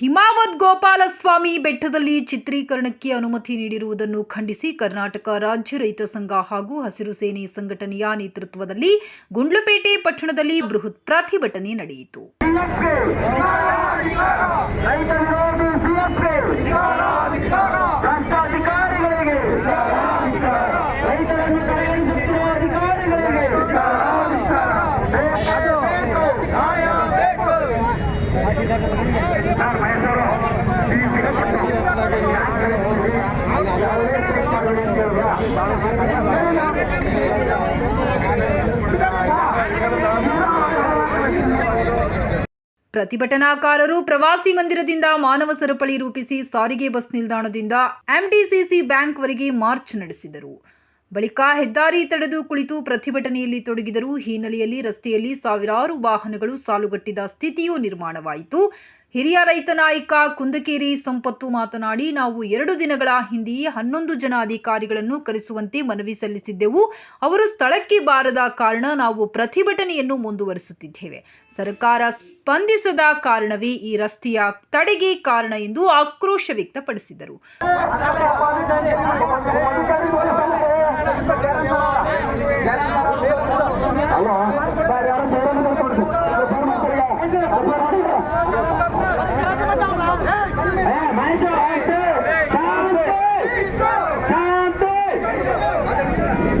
ಹಿಮಾವತ್ ಗೋಪಾಲಸ್ವಾಮಿ ಬೆಟ್ಟದಲ್ಲಿ ಚಿತ್ರೀಕರಣಕ್ಕೆ ಅನುಮತಿ ನೀಡಿರುವುದನ್ನು ಖಂಡಿಸಿ ಕರ್ನಾಟಕ ರಾಜ್ಯ ರೈತ ಸಂಘ ಹಾಗೂ ಹಸಿರು ಸೇನೆ ಸಂಘಟನೆಯ ನೇತೃತ್ವದಲ್ಲಿ ಗುಂಡ್ಲುಪೇಟೆ ಪಟ್ಟಣದಲ್ಲಿ ಬೃಹತ್ ಪ್ರತಿಭಟನೆ ನಡೆಯಿತು. ಪ್ರತಿಭಟನಾಕಾರರು ಪ್ರವಾಸಿ ಮಂದಿರದಿಂದ ಮಾನವ ಸರಪಳಿ ರೂಪಿಸಿ ಸಾರಿಗೆ ಬಸ್ ನಿಲ್ದಾಣದಿಂದ ಎಂಟಿಸಿಸಿ ಬ್ಯಾಂಕ್ವರೆಗೆ ಮಾರ್ಚ್ ನಡೆಸಿದರು. ಬಳಿಕ ಹೆದ್ದಾರಿ ತಡೆದು ಕುಳಿತು ಪ್ರತಿಭಟನೆಯಲ್ಲಿ ತೊಡಗಿದರು ಹಿನ್ನೆಲೆಯಲ್ಲಿ ರಸ್ತೆಯಲ್ಲಿ ಸಾವಿರಾರು ವಾಹನಗಳು ಸಾಲುಗಟ್ಟಿದ ಸ್ಥಿತಿಯೂ ನಿರ್ಮಾಣವಾಯಿತು. ಹಿರಿಯ ರೈತ ನಾಯಕ ಕುಂದಕೇರಿ ಸಂಪತ್ತು ಮಾತನಾಡಿ ನಾವು ಎರಡು ದಿನಗಳ ಹಿಂದೆಯೇ ಹನ್ನೊಂದು ಜನ ಅಧಿಕಾರಿಗಳನ್ನು ಕರೆಸುವಂತೆ ಮನವಿ ಸಲ್ಲಿಸಿದ್ದೆವು ಅವರು ಸ್ಥಳಕ್ಕೆ ಬಾರದ ಕಾರಣ ನಾವು ಪ್ರತಿಭಟನೆಯನ್ನು ಮುಂದುವರಿಸುತ್ತಿದ್ದೇವೆ ಸರ್ಕಾರ ಸ್ಪಂದಿಸದ ಕಾರಣವೇ ಈ ರಸ್ತೆಯ ತಡೆಗೆ ಕಾರಣ ಎಂದು ಆಕ್ರೋಶ ವ್ಯಕ್ತಪಡಿಸಿದರು ಹಲೋ ಸರ್ ಯಾರು ಫೋನ್ ಕೊಡ್ತು ಫೋನ್ ಮಾಡ್ತಾರೆ ಏ ಮಹೇಶ ಶಾಂತಿ ಶಾಂತಿ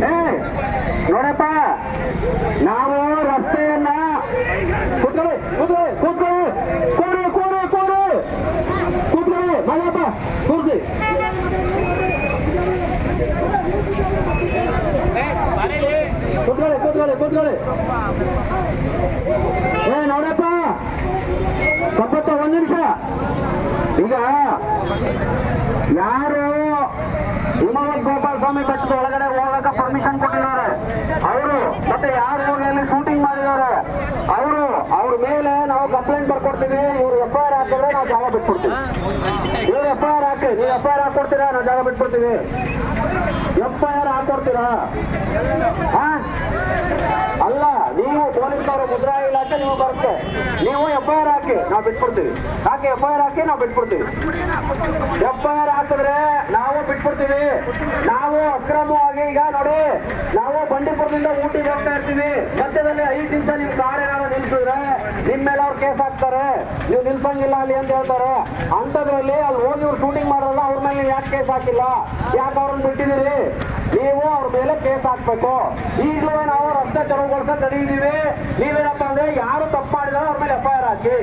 ಏ ನೋಡಪ್ಪ ನಾವು ರಸ್ತೆಯನ್ನ ಕೂತ್ಕೊಳ್ಳಿ ಕೂತ್ಕೊಳ್ಳಿ ಕೂತ್ಕೊಳ್ಳಿ ಕೂರು ಕೂರು ಕೂರು ಕೂತ್ಕೊಳ್ಳಿ ಮಲ್ಲಪ್ಪ ಕೂರ್ಸಿ ಕೂತ್ಕೊಳ್ಳಿ ಕೂತ್ಕೊಳ್ಳಿ ಕೂತ್ಕೊಳ್ಳಿ. ಏ, ನೋಡಪ್ಪ. ಸಂಪತ್ತ ಒಂದು ನಿಮಿಷ. ಈಗ ಯಾರು ಹಿಮವತ್ ಗೋಪಾಲ ಸ್ವಾಮಿ ಬೆಟ್ಟದ ಒಳಗಡೆ ಹೋಗಕ್ಕೆ ಪರ್ಮಿಷನ್ ಕೊಟ್ಟಿದ್ದಾರೆ. ಅವರು, ಮತ್ತೆ ಯಾರು ಹೋಗಿ ಶೂಟಿಂಗ್ ಮಾಡಿದ್ದಾರೆ? ಅವರು, ಅವ್ರ ಮೇಲೆ ನಾವು ಕಂಪ್ಲೇಂಟ್ ಬರ್ಕೊಡ್ತೀವಿ. ಇವ್ರು ಎಫ್ ಐ ಆರ್ ಹಾಕಿದ್ರೆ ನಾವು ಜಾಗ ಬಿಟ್ಕೊಡ್ತೀವಿ ಎಫ್ ಐ ಆರ್ ಹಾಕಿ, ನೀವು ಎಫ್ ಐ ಆರ್ ಹಾಕೊಡ್ತೀರಾ? ನಾವು ಜಾಗ ಬಿಟ್ಬಿಡ್ತೀವಿ. ಎಫ್ ಐ ಆರ್ ಹಾಕೊಡ್ತೀರಾ? ಅಲ್ಲ, ನೀವು ಪೊಲೀಸ್ನವರು ಮುದ್ರಾ ಇಲಾಖೆ ನೀವು ಬರುತ್ತೆ. ನೀವು ಎಫ್ ಐ ಆರ್ ಹಾಕಿ, ನಾವು ಬಿಟ್ಬಿಡ್ತೀವಿ. ಹಾಕಿ ಎಫ್ ಐ ಆರ್ ಹಾಕಿ, ನಾವು ಬಿಟ್ಬಿಡ್ತೀವಿ. ಎಫ್ ಐ ಆರ್ ಹಾಕಿದ್ರೆ ನಾವು ಬಿಟ್ಬಿಡ್ತೀವಿ. ನಾವು ಅಕ್ರಮವಾಗಿ ಈಗ ನೋಡಿ, ನಾವು ಬಂಡೀಪುರದಿಂದ ಊಟಿಗೆ ಹೋಗ್ತಾ ಇರ್ತೀವಿ. ಮಧ್ಯದಲ್ಲಿ ಐದು ನಿಮಿಷ ನಿಮ್ ಕಾರ್ ಏನಾದ್ರು ನಿಲ್ಸಿದ್ರೆ ನಿಮ್ ಮೇಲೆ ಅವ್ರು ಕೇಸ್ ಹಾಕ್ತಾರೆ. ನೀವು ನಿಲ್ಸಂಗಿಲ್ಲ ಅಲ್ಲಿ ಅಂತ ಹೇಳ್ತಾರೆ. ಅಂತದ್ರಲ್ಲಿ ಅಲ್ಲಿ ಹೋಗಿ ಇವ್ರು ಶೂಟಿಂಗ್ ಮಾಡೋಲ್ಲ ಅವ್ರ ಮೇಲೆ ಯಾಕೆ ಕೇಸ್ ಹಾಕಿಲ್ಲ? ಯಾಕೆ ಅವ್ರನ್ನ ಬಿಟ್ಟಿದ್ದೀರಿ? ನೀವು ಅವ್ರ ಮೇಲೆ ಕೇಸ್ ಹಾಕ್ಬೇಕು. ಈಗಲೂ ನಾವು ರಸ್ತೆ ತೆರವುಗೊಳಿಸೋಕೆ ತಡೀದೀವಿ ನೀವೇನಪ್ಪ ಅಂದ್ರೆ ಯಾರು ತಪ್ಪು ಮಾಡಿದಾರೋ ಅವ್ರ ಮೇಲೆ ಎಫ್ ಐ ಹಾಕಿ.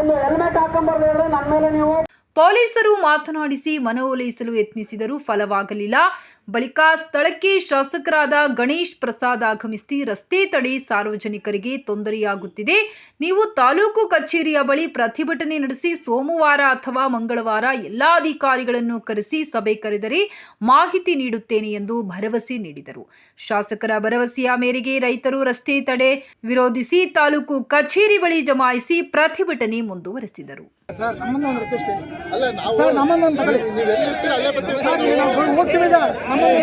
ಒಂದು ಹೆಲ್ಮೆಟ್ ಹಾಕೊಂಡ್ಬರ್ದೇ ನನ್ನ ಮೇಲೆ ನೀವು ಪೊಲೀಸರು ಮಾತನಾಡಿಸಿ ಮನವೊಲಿಸಲು ಯತ್ನಿಸಿದರೂ ಫಲವಾಗಲಿಲ್ಲ. ಬಳಿಕ ಸ್ಥಳಕ್ಕೆ ಶಾಸಕರಾದ ಗಣೇಶ್ ಪ್ರಸಾದ್ ಆಗಮಿಸಿ ರಸ್ತೆ ತಡೆ ಸಾರ್ವಜನಿಕರಿಗೆ ತೊಂದರೆಯಾಗುತ್ತಿದೆ. ನೀವು ತಾಲೂಕು ಕಚೇರಿಯ ಬಳಿ ಪ್ರತಿಭಟನೆ ನಡೆಸಿ ಸೋಮವಾರ ಅಥವಾ ಮಂಗಳವಾರ ಎಲ್ಲಾ ಅಧಿಕಾರಿಗಳನ್ನು ಕರೆಸಿ ಸಭೆ ಕರೆದರೆ ಮಾಹಿತಿ ನೀಡುತ್ತೇನೆ ಎಂದು ಭರವಸೆ ನೀಡಿದರು. ಶಾಸಕರ ಭರವಸೆಯ ಮೇರೆಗೆ ರೈತರು ರಸ್ತೆ ತಡೆ ವಿರೋಧಿಸಿ ತಾಲೂಕು ಕಚೇರಿ ಬಳಿ ಜಮಾಯಿಸಿ ಪ್ರತಿಭಟನೆ ಮುಂದುವರೆಸಿದರು. ಸರ್ ನಮ್ಮನ್ನ ಒಂದು ರಿಕ್ವೆಸ್ಟ್ ಅಲ್ಲ ನಾವು ಸರ್ ನಮ್ಮನ್ನ ಒಂದು ತಗೊಳ್ಳಿ ನೀವು ಎಲ್ಲಿರ್ತೀರ ಅಲ್ಲೇ ಬರ್ತೀವಿ. ಸರ್ ನಾವು ಹೋಗ್- ಹೋಗ್ತೀವಿ ಈಗ. ನಮ್ಮನ್ನ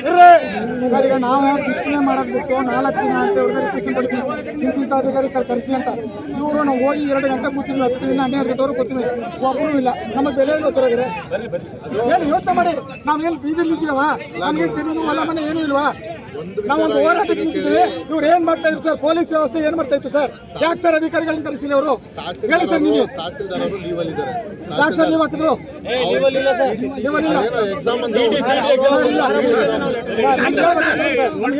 ಇರ್ರಿ ಸರ್ ಈಗ ನಾವು ಬಿತ್ತನೆ ಮಾಡೋದು ಬಿಟ್ಟು ನಾಲ್ಕು ದಿನ ಅಂತ ಹೇಳಿದ್ರೆ ರಿಕ್ವೆಸ್ಟ್ ಕೊಡ್ತೀವಿ ಇಂತಿಂಥ ಅಧಿಕಾರಿ ಕರೆಸಿ ಅಂತ. ಇವರು ನಾವು ಹೋಗಿ ಎರಡು ಗಂಟೆ ಕೂತೀವಿ ಹತ್ತರಿಂದ ಹನ್ನೆರಡು ಗಂಟೆವರೆಗೂ ಕೂತೀವಿ ಒಬ್ಬರು ಇಲ್ಲ. ನಮ್ಮ ಬೆಲೆ ಇಲ್ಲ ಸರ್ ಹಾಗಾದ್ರೆ. ಏನು ಯೋಚನೆ ಮಾಡಿ. ನಾವೇನು ಬೀದಿಲಿ ಇದ್ದೀವ ನಮಗೆ ಜಮೀನು ಹೊಲ ಮನೆ ಏನೂ ಇಲ್ವಾ? ನಾವೊಂದು ಹೋರಾಟಕ್ಕೆ ನಿಂತಿದ್ದೀವಿ. ಇವ್ರು ಏನ್ ಮಾಡ್ತಾ ಇದ್ರು ಸರ್? ಪೊಲೀಸ್ ವ್ಯವಸ್ಥೆ ಏನ್ ಮಾಡ್ತಾ ಇತ್ತು ಸರ್? ಯಾಕೆ ಸರ್ ಅಧಿಕಾರಿಗಳನ್ನ ಕರೆಸಿಲ್ಲ ಅವರು ಹೇಳಿ ಸರ್ ನೀವು ತಹಸೀಲ್ದಾರ್ ಅವರು ಲೀವಲ್ ಇದ್ದಾರೆ ಯಾಕೆ ಸರ್ ನೀವು ಹಾಕಿದ್ರು?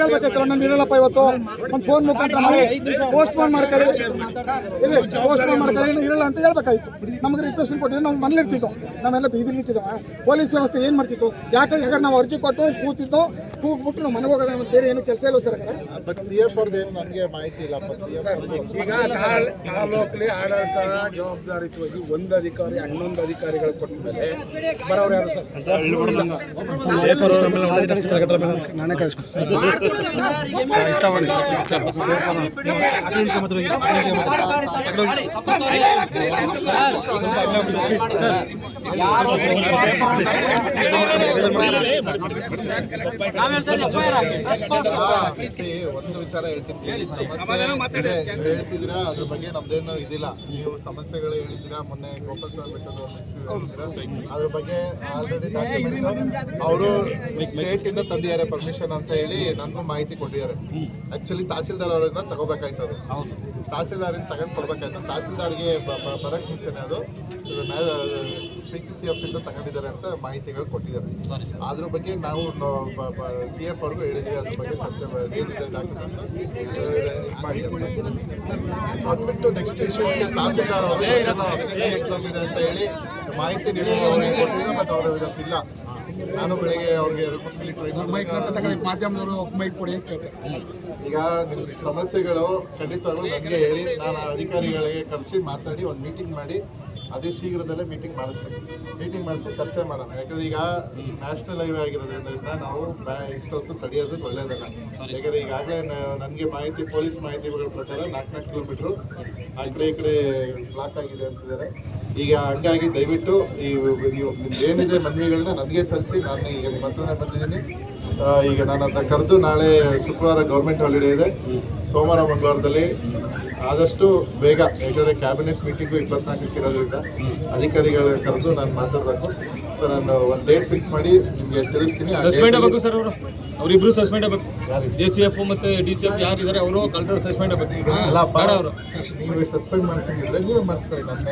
ಹೇಳ್ಬೇಕಾಯ್ತು ಒಂದೊಂದು ಇರಲ್ಲಪ್ಪ ಇವತ್ತು. ಒಂದು ಫೋನ್ ಮುಖಾಂತರ ಮಾಡಿ. ಪೋಸ್ಟ್ ಪೋನ್ ಮಾಡ್ಕೊಳ್ಳಿ. ಪೋಸ್ಟ್ ಪೋನ್ ಮಾಡ್ಕೊಳ್ಳಿ. ಏನು ಇರಲ್ಲ ಅಂತ ಹೇಳ್ಬೇಕಾಯ್ತು. ನಮಗೆ ರಿಕ್ವೆಸ್ಟ್ ಕೊಟ್ಟಿದ್ರೆ ನಾವು ಮನೇಲಿ ಇರ್ತಿದ್ದೋ ನಾವೆಲ್ಲ ಬೀದಿ ನಿಂತಿದ್ದವ ಪೊಲೀಸ್ ವ್ಯವಸ್ಥೆ ಏನ್ ಮಾಡ್ತಿತ್ತು? ಯಾಕಂದ್ರೆ ಯಾಕಂದ್ರೆ ನಾವು ಅರ್ಜಿ ಕೊಟ್ಟು ಕೂತಿತ್ತು ಕೂತಿದ್ದೋ ಕೂಗ್ಬಿಟ್ಟು ನಾವು ಮನೆಗೆ ಹೋಗೋದು ನಮ್ಗೆ ಬೇರೆ ಏನು ಕೆಲಸ ಇಲ್ಲ ಸರ್ ಬಟ್ ಸಿ ಎಫ್ ಅವ್ರದ್ದು ಏನು ನನಗೆ ಮಾಹಿತಿ ಎಫ್ ಈಗ ತಾಲ್- ತಾಲೂಕಲ್ಲಿ ಆಡಳಿತ ಜವಾಬ್ದಾರಿತವಾಗಿ ಒಂದು ಅಧಿಕಾರಿ ಹನ್ನೊಂದು ಅಧಿಕಾರಿಗಳು ಕೊಟ್ಟ ಮೇಲೆ ಬರೋರು ಯಾರು ಸರ್? ನಾನೇ See, ಒಂದು ವಿಚಾರ ಹೇಳ್ತೀನಿ. ಸಮಸ್ಯೆ ಹೇಳ್ತಿದ್ದೀರಾ? ಅದ್ರ ಬಗ್ಗೆ ನಮ್ದೇನು ಇದಿಲ್ಲ. ನೀವು ಸಮಸ್ಯೆಗಳು ಹೇಳಿದ್ದೀರಾ? ಮೊನ್ನೆ ಗೋಪಾಲ್ ಸರ್ ಬೆಟ್ಟದ ಅದ್ರ ಬಗ್ಗೆ ಆಲ್ರೆಡಿ ಡಾಕ್ಯುಮೆಂಟ್ ಅವರು ಸ್ಟೇಟ್ ಇಂದ ತಂದಿದ್ದಾರೆ ಪರ್ಮಿಷನ್ ಅಂತ ಹೇಳಿ ನನಗೂ ಮಾಹಿತಿ ಕೊಟ್ಟಿದ್ದಾರೆ. ಆಕ್ಚುಲಿ ತಹಸೀಲ್ದಾರ್ ಅವರಿಂದ ತಗೋಬೇಕಾಯ್ತು ಅದು ತಹಸೀಲ್ದಾರಿಂದ ತಗೊಂಡು ಕೊಡ್ಬೇಕಾಯ್ತು. ತಹಸೀಲ್ದಾರ್ಗೆ ಬರಕ್ ಮುಂಚೆನೆ ಅದು. ಪಿ ಸಿ ಸಿ ಎಫ್ ಇಂದ ತಗೊಂಡಿದ್ದಾರೆ ಅಂತ ಮಾಹಿತಿಗಳು ಕೊಟ್ಟಿದ್ದಾರೆ. ಅದ್ರ ಬಗ್ಗೆ ನಾವು ಸಿ ಎಫ್ ಅವ್ರಿಗೂ ಹೇಳಿದ್ವಿ ಅದ್ರ ಬಗ್ಗೆ ಚರ್ಚೆ ಏನಿದೆ ಡಾಕ್ಯುಮೆಂಟ್ಸ್ ನೆಕ್ಸ್ಟ್ ಇಶ್ಯೂಸ್ಗೆ ತಹಸೀಲ್ದಾರ್ ಅವರು ಎಕ್ಸಾಮ್ ಇದೆ ಅಂತ ಹೇಳಿ ಮಾಹಿತಿ ನೀವು ಅವ್ರಿಗೆ ಮತ್ತು ಅವ್ರ ಇವತ್ತಿಲ್ಲ ನಾನು ಬೆಳಿಗ್ಗೆ ಅವ್ರಿಗೆ ಮೈಕ್ ಮಾಧ್ಯಮದವರು ಮೈಕ್ ಕೊಡಿ ಅಂತ ಕೇಳ್ತಾರೆ ಈಗ ನಿಮ್ಮ ಸಮಸ್ಯೆಗಳು ಖಂಡಿತವಾಗ್ಲೂ ನನಗೆ ಹೇಳಿ. ನಾನು ಅಧಿಕಾರಿಗಳಿಗೆ ಕರೆಸಿ ಮಾತಾಡಿ ಒಂದು ಮೀಟಿಂಗ್ ಮಾಡಿ. ಅದೇ ಶೀಘ್ರದಲ್ಲೇ ಮೀಟಿಂಗ್ ಮಾಡಿಸ್ತೀವಿ ಮೀಟಿಂಗ್ ಮಾಡಿಸಿ ಚರ್ಚೆ ಮಾಡೋಣ. ಯಾಕಂದ್ರೆ ಈಗ ಈ ನ್ಯಾಷನಲ್ ಹೈವೇ ಆಗಿರೋದ್ರಿಂದ ನಾವು ಬ್ಯಾ ಇಷ್ಟೊತ್ತು ತಡೆಯೋದು ಒಳ್ಳೆಯದಲ್ಲ ಯಾಕಂದ್ರೆ ಈಗಾಗಲೇ ನನಗೆ ಮಾಹಿತಿ ಪೊಲೀಸ್ ಮಾಹಿತಿಗಳ ಪ್ರಕಾರ ನಾಲ್ಕು ನಾಲ್ಕು ಕಿಲೋಮೀಟ್ರು ಆ ಕಡೆ ಈ ಕಡೆ ಬ್ಲಾಕ್ ಆಗಿದೆ ಅಂತಿದ್ದಾರೆ. ಈಗ ಹಂಗಾಗಿ ದಯವಿಟ್ಟು ಈ ನೀವು ನಿಮ್ದು ಏನಿದೆ ಮನವಿಗಳನ್ನ ನನಗೆ ಸಲ್ಲಿಸಿ ನಾನು ಈಗ ನಿಮ್ಮ ಹತ್ರನೇ ಬಂದಿದ್ದೀನಿ. ಈಗ ನಾನು ಅದನ್ನ ಕರೆದು ನಾಳೆ ಶುಕ್ರವಾರ ಗೌರ್ಮೆಂಟ್ ಹಾಲಿಡೇ ಇದೆ. ಸೋಮವಾರ ಮಂಗಳವಾರದಲ್ಲಿ ಆದಷ್ಟು ಬೇಗ ಯಾಕಂದರೆ ಕ್ಯಾಬಿನೆಟ್ ಮೀಟಿಂಗು ಇಪ್ಪತ್ನಾಲ್ಕಕ್ಕೆ ಇರೋದ್ರಿಂದ ಅಧಿಕಾರಿಗಳ ಕರೆದು ನಾನು ಮಾತಾಡಬೇಕು. ಸೊ ನಾನು ಒಂದು ಡೇಟ್ ಫಿಕ್ಸ್ ಮಾಡಿ ನಿಮಗೆ ತಿಳಿಸ್ತೀನಿ. ಸಸ್ಪೆಂಡ್ ಆಗಬೇಕು ಸರ್ ಅವರು. ಅವರಿಬ್ರು ಸಸ್ಪೆಂಡ್ ಆಗಬೇಕು? ಎ ಸಿ ಎಫ್ ಮತ್ತೆ ಡಿ ಸಿ ಎಫ್ ಯಾರಿದ್ದಾರೆ ಅವರು ಕಲ್ಟರ್ ಸಸ್ಪೆಂಡ್ ಆಗಬೇಕು. ಅಲ್ಲಪ್ಪ ಬೇಡ ಅವರು. ನೀವು ಸಸ್ಪೆಂಡ್ ಮಾಡಿಸಿದ್ರೆ ನೀವು ಮಾಡಿಸ್ಕೊಳ್ಳಿ ನನ್ನ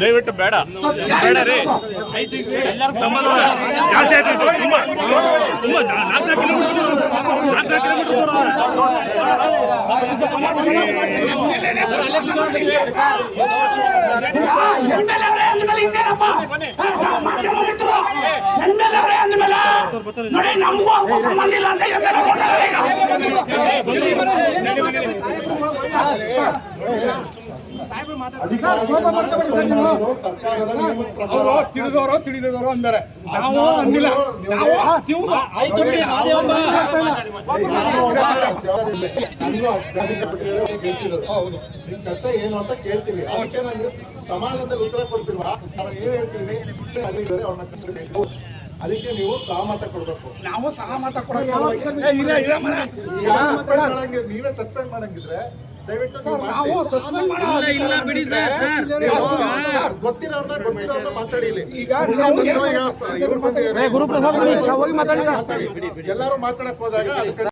ದಯವಿಟ್ಟು ಬೇಡ. ಬೇಡ ರೀ. ಸಂಬಂಧ ಜಾಸ್ತಿ ಆಯ್ತು ತುಂಬಾ ತುಂಬಾ ಕಿಲೋಮೀಟರ್ ಕಿಲೋಮೀಟರ್ ನೋಡಿ ನಮಗೂ ಅದಕ್ಕೂ ಸಂಬಂಧ ಇಲ್ಲ ಅಂತ ಅವರು ತಿಳಿದವರು ಅಂತಾರೆ ನಾವು ಅಂದಿಲ್ಲ ನಾವು ಹೌದು. ನಿಮ್ ಕಷ್ಟ ಏನು ಅಂತ ಕೇಳ್ತೀವಿ ಅದಕ್ಕೆ ನಾನು ಸಮಾಜದಲ್ಲಿ ಉತ್ತರ ಕೊಡ್ತಿಲ್ವಾ ನಾನು ಏನ್ ಹೇಳ್ತೀನಿ ಅಲ್ಲಿದ್ದಾರೆ ಅವ್ರನ್ನ ಕರ್ಸ್ಬೇಕು. ಅದಕ್ಕೆ ನೀವು ಸಹಮತ ಕೊಡ್ಬೇಕು ನಾವು ಸಹಮತ ಮಾಡಂಗಿದ್ರೆ ನೀವೇ ಸಸ್ಪೆಂಡ್ ಮಾಡಂಗಿದ್ರೆ ದಯವಿಟ್ಟು ನೀವು ನಾವು. ಸಸ್ಪೆಂಡ್ ಮಾಡೋ ಇಲ್ಲ ಬಿಡಿ ಸರ್ ಸರ್ ನೀವು ಗೊತ್ತಿರೋರ್ನ ಗೊತ್ತಿರೋರ್ನ ಮಾತಾಡಿಲಿ ಈಗ ನಾವು ಇವ್ರು ಬಂದಿದ್ದಾರೆ. ಮಾತಾಡಿ ಎಲ್ಲರೂ ಮಾತಾಡಕ್ ಹೋದಾಗ ಅದಕ್ಕೆ